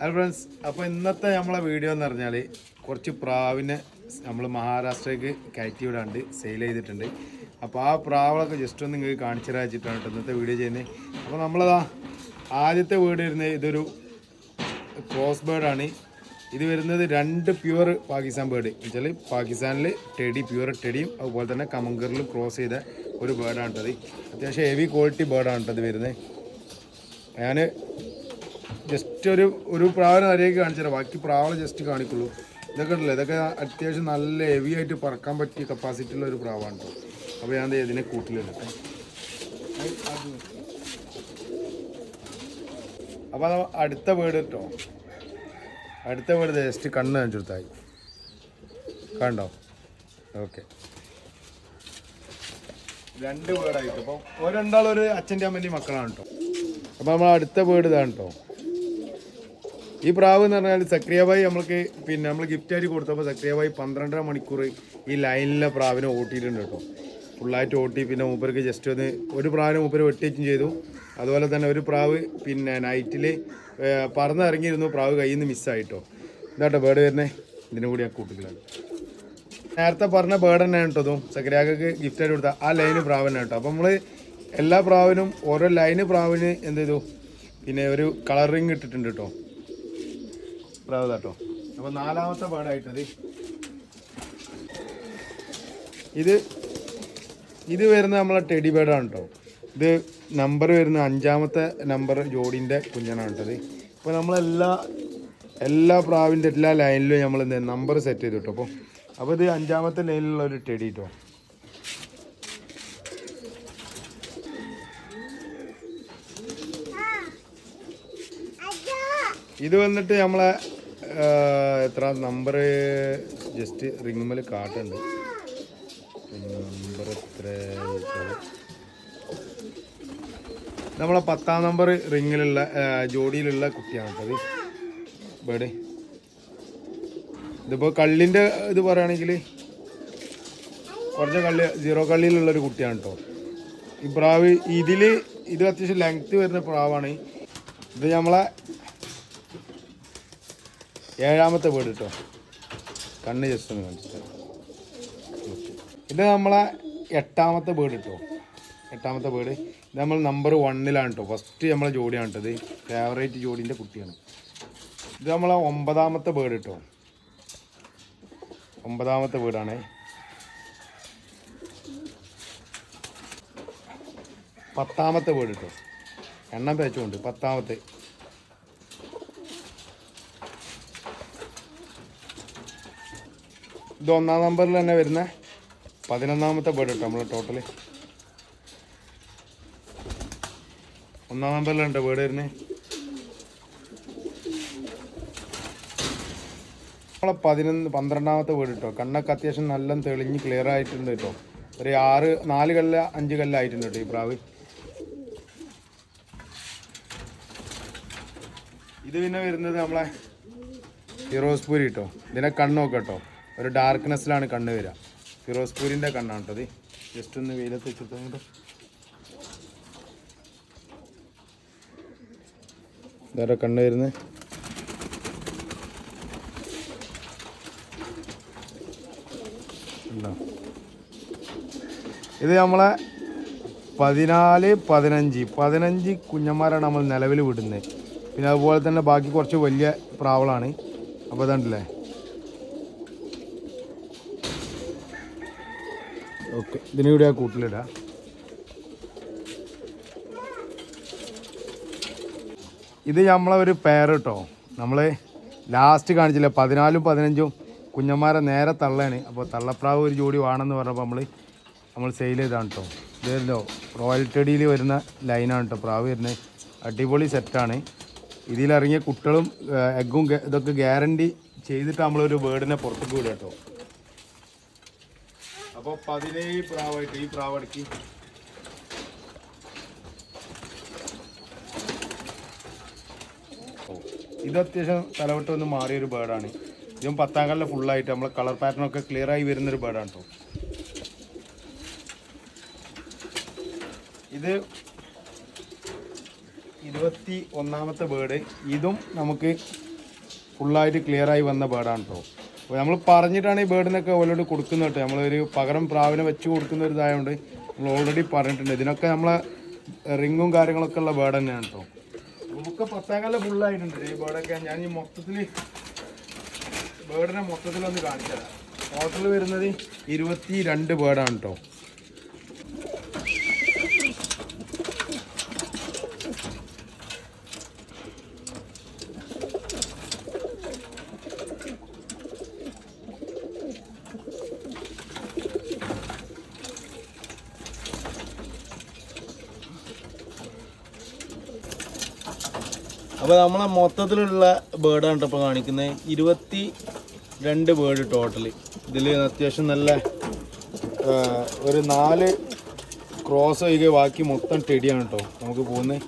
Hello friends അപ്പോൾ ഇന്നത്തെ നമ്മളെ വീഡിയോ എന്ന് പറഞ്ഞാൽ കുറച്ച് പ്രാവിനെ നമ്മൾ മഹാരാഷ്ട്രയ്ക്ക് കയറ്റി വിടാണ്ട് സെയിൽ ചെയ്തിട്ടുണ്ട്. അപ്പോൾ ആ പ്രാവുകളൊക്കെ ജസ്റ്റ് ഒന്ന് നിങ്ങൾക്ക് കാണിച്ചു വെച്ചിട്ടാണ് കേട്ടോ ഇന്നത്തെ വീഡിയോ ചെയ്യുന്നത് അപ്പോൾ നമ്മളതാ ആദ്യത്തെ വീട് വരുന്നത് ഇതൊരു ക്രോസ് ബേർഡാണ് ഇത് വരുന്നത് രണ്ട് പ്യുവർ പാകിസ്ഥാൻ ബേർഡ് വെച്ചാൽ പാകിസ്ഥാനിൽ ടെഡി പ്യുവർ ടെഡിയും അതുപോലെ തന്നെ കമങ്കറിലും ക്രോസ് ചെയ്ത ഒരു ബേർഡാണ് കേട്ടത് അത്യാവശ്യം ഹെവി ക്വാളിറ്റി ബേർഡാണ് കേട്ടത് വരുന്നത് ഞാൻ ജസ്റ്റ് ഒരു ഒരു പ്രാവിനെ നിറയേക്ക് കാണിച്ചു തരാം. ബാക്കി പ്രാവളെ ജസ്റ്റ് കാണിക്കുള്ളൂ. ഇതൊക്കെ ഉണ്ടല്ലോ ഇതൊക്കെ അത്യാവശ്യം നല്ല ഹെവി ആയിട്ട് പറക്കാൻ പറ്റിയ കപ്പാസിറ്റി ഉള്ള ഒരു പ്രാവാണ് കേട്ടോ അപ്പോൾ ഞാൻ ഇതിനെ കൂട്ടിലിടട്ടെ. അപ്പോൾ അത് അടുത്ത വീട് കേട്ടോ അടുത്ത വീട് ജസ്റ്റ് കണ്ണ് കാണിച്ചെടുത്തായി കണ്ടോ? ഓക്കെ. രണ്ട് വീടായിട്ട്. അപ്പോൾ ഒരു ഒരു അച്ഛന്റെ അമ്മന്റെയും മക്കളാണ് കേട്ടോ അപ്പോൾ നമ്മൾ അടുത്ത വീട് ഇതാണ് കേട്ടോ ഈ പ്രാവ് എന്ന് പറഞ്ഞാൽ സക്രിയബായി നമ്മൾക്ക് പിന്നെ നമ്മൾ ഗിഫ്റ്റ് ആയിട്ട് കൊടുത്തപ്പോൾ സക്രിയബായി പന്ത്രണ്ടര മണിക്കൂർ ഈ ലൈനിലെ പ്രാവിനെ ഓട്ടിയിട്ടുണ്ട് കേട്ടോ. ഫുള്ളായിട്ട് ഓട്ടി പിന്നെ മൂപ്പർക്ക് ജസ്റ്റ് ഒന്ന് ഒരു പ്രാവിനെ മൂപ്പര് വെട്ടിച്ചും ചെയ്തു. അതുപോലെ തന്നെ ഒരു പ്രാവ് പിന്നെ നൈറ്റിൽ പറന്നിറങ്ങിയിരുന്നു. പ്രാവ് കയ്യിൽ നിന്ന് മിസ്സായിട്ടോ ഇതാട്ടോ ബേർഡ് വരുന്നേ? ഇതിനും കൂടി ആ കൂട്ടുകളാണ് നേരത്തെ പറഞ്ഞ ബേർഡ് തന്നെയാണ് കേട്ടോ അതും ഗിഫ്റ്റ് ആയിട്ട് കൊടുത്ത ആ ലൈന് പ്രാവ് തന്നെ കേട്ടോ. അപ്പോൾ നമ്മൾ എല്ലാ പ്രാവിനും ഓരോ ലൈന് പ്രാവിന് എന്ത് ചെയ്തു? പിന്നെ ഒരു കളറിങ് ഇട്ടിട്ടുണ്ട് കേട്ടോ. പ്രാവ് കേട്ടോ. അപ്പോൾ നാലാമത്തെ പാടായിട്ടത്. ഇത് ഇത് വരുന്ന നമ്മളെ ടെഡി ബേഡാണ് കേട്ടോ ഇത് നമ്പർ വരുന്ന അഞ്ചാമത്തെ നമ്പർ ജോഡിന്റെ കുഞ്ഞനാണ് കേട്ടത് ഇപ്പോൾ നമ്മളെല്ലാ എല്ലാ പ്രാവിന്റെ എല്ലാ ലൈനിലും നമ്മൾ നമ്പർ സെറ്റ് ചെയ്തു കേട്ടോ അപ്പോൾ അപ്പോൾ ഇത് അഞ്ചാമത്തെ ലൈനിലുള്ള ഒരു ടെഡി കേട്ടോ ഇത് വന്നിട്ട് നമ്മളെ എത്ര നമ്പർ ജസ്റ്റ് റിങ്ങുമ്മൽ കാട്ടുണ്ട്. നമ്പർ എത്ര നമ്മളെ പത്താം നമ്പർ റിങ്ങിലുള്ള ജോഡിയിലുള്ള കുട്ടിയാണ് കേട്ടത് ബേഡ് ഇതിപ്പോൾ കള്ളിന്റെ ഇത് പറയുകയാണെങ്കിൽ കുറച്ച് കള്ളി സീറോ കള്ളിയിലുള്ള ഒരു കുട്ടിയാണ് കേട്ടോ. ഈ പ്രാവ് ഇതിൽ ഇത് അത്യാവശ്യം ലെങ്ത് വരുന്ന പ്രാവാണ്. ഇത് നമ്മളെ ഏഴാമത്തെ വീട് കേട്ടോ കണ്ണ് ജസ്റ്റ് ഒന്ന് കാണിച്ചു ഇത് നമ്മളെ എട്ടാമത്തെ വീട് കേട്ടോ എട്ടാമത്തെ വീട്. ഇത് നമ്മൾ നമ്പർ വണ്ണിലാണ് കേട്ടോ ഫസ്റ്റ് നമ്മളെ ജോഡിയാണ് കേട്ടോ ഇത്. ഫേവറേറ്റ് ജോഡിന്റെ കുട്ടിയാണ്. ഇത് നമ്മളെ ഒമ്പതാമത്തെ വീട് കേട്ടോ ഒമ്പതാമത്തെ വീടാണ്. പത്താമത്തെ വീട് കേട്ടോ എണ്ണം തേച്ചുകൊണ്ട് പത്താമത്തെ. ഇത് ഒന്നാം നമ്പറിൽ തന്നെ വരുന്ന. പതിനൊന്നാമത്തെ ബേർഡ് കേട്ടോ നമ്മൾ ടോട്ടൽ ഒന്നാം നമ്പറിലുണ്ട് ബേർഡ് വരുന്നത് നമ്മളെ പതിനൊന്ന് പന്ത്രണ്ടാമത്തെ വീട് കേട്ടോ. കണ്ണൊക്കെ അത്യാവശ്യം നല്ല തെളിഞ്ഞ് ക്ലിയർ ആയിട്ടുണ്ട് കേട്ടോ. ഒരു ആറ് നാല് കല്ല അഞ്ച് കല്ലായിട്ടുണ്ട് കേട്ടോ ഈ പ്രാവ്. ഇത് പിന്നെ വരുന്നത് നമ്മളെ ഫിറോസ്പൂരി കേട്ടോ. ഇതിനെ കണ്ണൊക്കെ കേട്ടോ. ഒരു ഡാർക്ക്നെസ്സിലാണ് കണ്ണ് വരിക. ഫിറോസ്പൂരിന്റെ കണ്ണാണ് കേട്ടോ ഇത്. ജസ്റ്റ് ഒന്ന് വെയിലത്ത് വെച്ചിട്ട് വേറെ കണ്ണ് വരുന്നത് ഇത്. നമ്മളെ പതിനാല് പതിനഞ്ച്. പതിനഞ്ച് കുഞ്ഞന്മാരാണ് നമ്മൾ നിലവിൽ വിടുന്നത്. പിന്നെ അതുപോലെ തന്നെ ബാക്കി കുറച്ച് വലിയ പ്രാവളാണ്. അപ്പോൾ ഇതുണ്ടല്ലേ ഓക്കെ. ഇതിനിവിടെ ആ കൂട്ടിലിടാം. ഇത് നമ്മളെ ഒരു പെയർ കേട്ടോ നമ്മൾ ലാസ്റ്റ് കാണിച്ചില്ല പതിനാലും പതിനഞ്ചും കുഞ്ഞന്മാരെ നേരെ തള്ളയാണ്. അപ്പോൾ തള്ളപ്രാവ് ഒരു ജോഡി വേണമെന്ന് പറഞ്ഞപ്പോൾ നമ്മൾ നമ്മൾ സെയിൽ ചെയ്താണ് കേട്ടോ ഇതല്ലോ റോയൽ ടെഡിയിൽ വരുന്ന ലൈനാണ് കേട്ടോ പ്രാവ് വരുന്നത്. അടിപൊളി സെറ്റാണ് ഇതിലിറങ്ങിയ കുട്ടികളും എഗ്ഗും ഇതൊക്കെ ഗ്യാരണ്ടി ചെയ്തിട്ട് നമ്മളൊരു ബേർഡിനെ പുറത്തേക്ക് വിടുക കേട്ടോ അപ്പോൾ പതിനേഴ് പ്രാവായിട്ട് ഈ പ്രാവടക്ക് ഇത് അത്യാവശ്യം തലവട്ടം ഒന്ന് മാറിയൊരു ബേർഡാണ് ഇതും പത്താം ഫുൾ ഫുള്ളായിട്ട് നമ്മളെ കളർ പാറ്റേൺ ഒക്കെ ക്ലിയർ ആയി വരുന്നൊരു ബേർഡാണ് കേട്ടോ ഇത് ഇരുപത്തി ഒന്നാമത്തെ ബേർഡ് ഇതും നമുക്ക് ഫുള്ളായിട്ട് ക്ലിയർ ആയി വന്ന ബേർഡാണ് കേട്ടോ നമ്മൾ പറഞ്ഞിട്ടാണ് ഈ ബേർഡിനൊക്കെ ഓലോട് കൊടുക്കുന്നത് കേട്ടോ. നമ്മളൊരു പകരം പ്രാവിനെ വെച്ച് കൊടുക്കുന്ന ഒരു ഇതായതുകൊണ്ട് നമ്മൾ ഓൾറെഡി പറഞ്ഞിട്ടുണ്ട്. ഇതിനൊക്കെ നമ്മളെ റിങ്ങും കാര്യങ്ങളൊക്കെ ഉള്ള ബേർഡ് തന്നെയാണ് കേട്ടോ. നമുക്ക് പത്താങ്കാല ഫുള്ളായിട്ടുണ്ട് ഈ ബേർഡൊക്കെ ഞാൻ ഈ മൊത്തത്തിൽ ബേർഡിനെ മൊത്തത്തിലൊന്ന് കാണിച്ചു തരാം ടോട്ടൽ വരുന്നത് ഇരുപത്തി രണ്ട് ബേർഡാണ് കേട്ടോ. അപ്പോൾ നമ്മളെ മൊത്തത്തിലുള്ള ബേർഡാണ് ഇപ്പോൾ കാണിക്കുന്നത് ഇരുപത്തി രണ്ട് ബേർഡ് ടോട്ടൽ ഇതിൽ അത്യാവശ്യം നല്ല ഒരു നാല് ക്രോസ് ഒഴികെ ബാക്കി മൊത്തം ടെടിയാണ് കേട്ടോ നമുക്ക് പോകുന്നത്